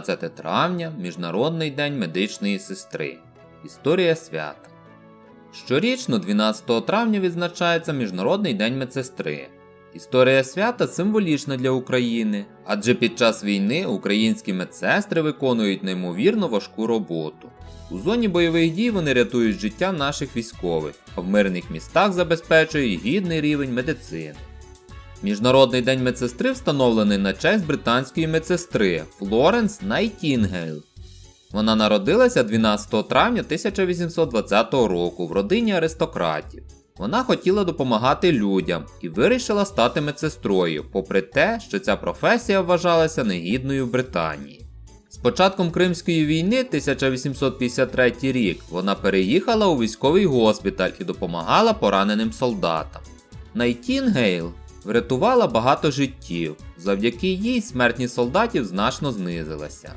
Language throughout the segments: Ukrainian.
12 травня Міжнародний день медичної сестри. Історія свята. Щорічно 12 травня відзначається Міжнародний день медсестри. Історія свята символічна для України, адже під час війни українські медсестри виконують неймовірно важку роботу. У зоні бойових дій вони рятують життя наших військових, а в мирних містах забезпечують гідний рівень медицини. Міжнародний день медсестри встановлений на честь британської медсестри Флоренс Найтінгейл. Вона народилася 12 травня 1820 року в родині аристократів. Вона хотіла допомагати людям і вирішила стати медсестрою, попри те, що ця професія вважалася негідною в Британії. З початком Кримської війни 1853 рік вона переїхала у військовий госпіталь і допомагала пораненим солдатам. Найтінгейл врятувала багато життів, завдяки їй смертність солдатів значно знизилася.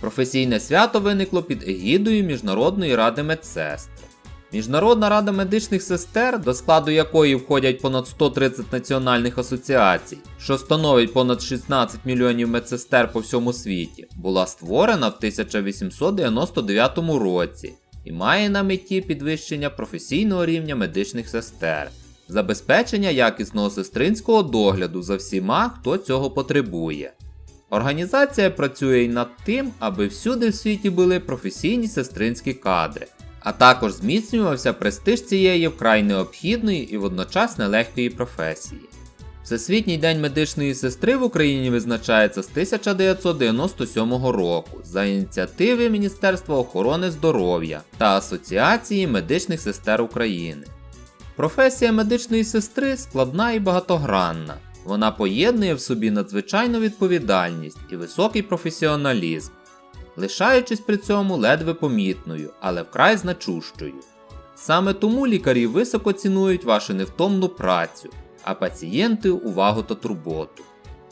Професійне свято виникло під егідою Міжнародної ради медсестр. Міжнародна рада медичних сестер, до складу якої входять понад 130 національних асоціацій, що становить понад 16 мільйонів медсестер по всьому світі, була створена в 1899 році і має на меті підвищення професійного рівня медичних сестер, забезпечення якісного сестринського догляду за всіма, хто цього потребує. Організація працює й над тим, аби всюди в світі були професійні сестринські кадри, а також зміцнювався престиж цієї вкрай необхідної і водночас нелегкої професії. Всесвітній день медичної сестри в Україні визначається з 1997 року за ініціативи Міністерства охорони здоров'я та Асоціації медичних сестер України. Професія медичної сестри складна і багатогранна. Вона поєднує в собі надзвичайну відповідальність і високий професіоналізм, лишаючись при цьому ледве помітною, але вкрай значущою. Саме тому лікарі високо цінують вашу невтомну працю, а пацієнти увагу та турботу.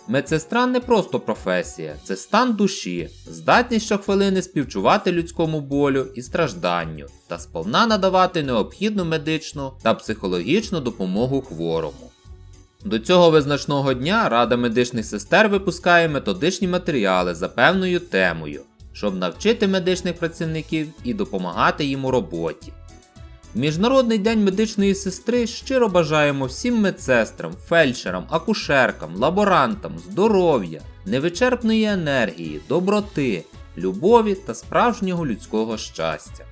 Медсестра не просто професія, це стан душі, здатність щохвилини співчувати людському болю і стражданню та сповна надавати необхідну медичну та психологічну допомогу хворому. До цього визначного дня Рада медичних сестер випускає методичні матеріали за певною темою, щоб навчити медичних працівників і допомагати їм у роботі. Міжнародний день медичної сестри щиро бажаємо всім медсестрам, фельдшерам, акушеркам, лаборантам, здоров'я, невичерпної енергії, доброти, любові та справжнього людського щастя.